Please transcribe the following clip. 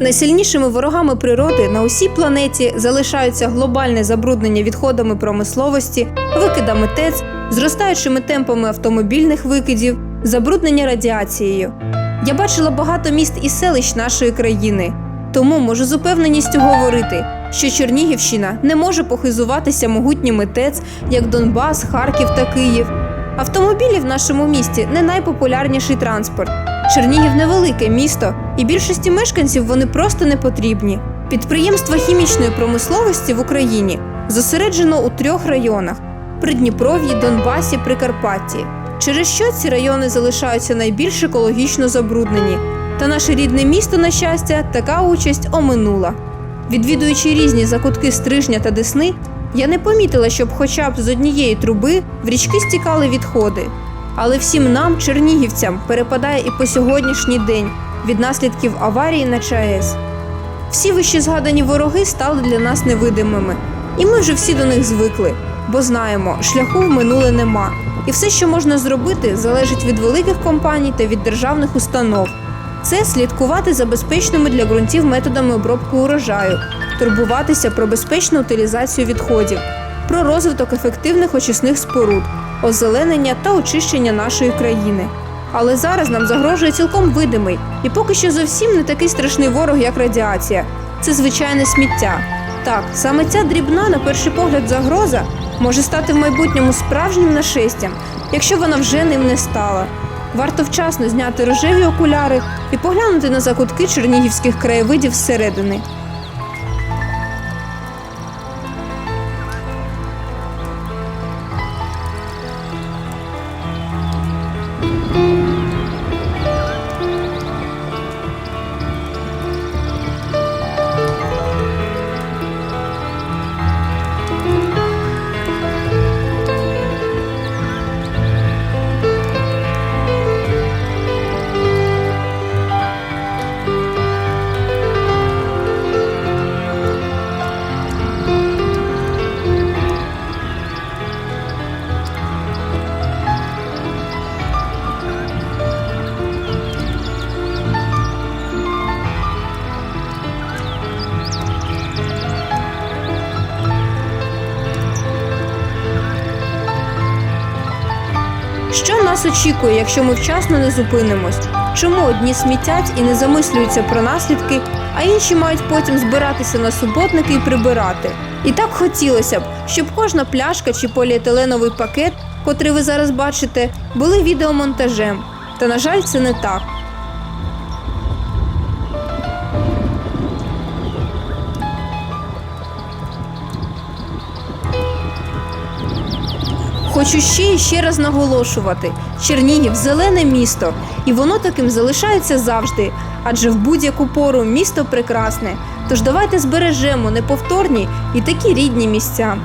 Найсильнішими ворогами природи на усій планеті залишаються глобальне забруднення відходами промисловості, викидами ТЕЦ, зростаючими темпами автомобільних викидів, забруднення радіацією. Я бачила багато міст і селищ нашої країни, тому можу з упевненістю говорити, що Чернігівщина не може похизуватися могутніми ТЕЦ, як Донбас, Харків та Київ. Автомобілі в нашому місті не найпопулярніший транспорт. Чернігів невелике місто, і більшості мешканців вони просто не потрібні. Підприємства хімічної промисловості в Україні зосереджено у трьох районах: Придніпров'ї, Донбасі, Прикарпатті. Через що ці райони залишаються найбільш екологічно забруднені. Та наше рідне місто, на щастя, така участь оминула. Відвідуючи різні закутки стрижня та десни, я не помітила, щоб хоча б з однієї труби в річки стікали відходи. Але всім нам, чернігівцям, перепадає і по сьогоднішній день від наслідків аварії на ЧАЕС. Всі вище згадані вороги стали для нас невидимими, і ми вже всі до них звикли, бо знаємо, шляху в минуле нема. І все, що можна зробити, залежить від великих компаній та від державних установ. Це слідкувати за безпечними для ґрунтів методами обробки урожаю, турбуватися про безпечну утилізацію відходів, про розвиток ефективних очисних споруд, озеленення та очищення нашої країни. Але зараз нам загрожує цілком видимий і поки що зовсім не такий страшний ворог, як радіація. Це звичайне сміття. Так, саме ця дрібна, на перший погляд, загроза може стати в майбутньому справжнім нашестям, якщо вона вже ним не стала. Варто вчасно зняти рожеві окуляри і поглянути на закутки чернігівських краєвидів зсередини. Нас очікує, якщо ми вчасно не зупинимось? Чому одні смітять і не замислюються про наслідки, а інші мають потім збиратися на суботники і прибирати? І так хотілося б, щоб кожна пляшка чи поліетиленовий пакет, котрий ви зараз бачите, були відеомонтажем. Та на жаль, це не так. Хочу ще і ще раз наголошувати: Чернігів зелене місто, і воно таким залишається завжди. Адже в будь-яку пору місто прекрасне. Тож давайте збережемо неповторні і такі рідні місця.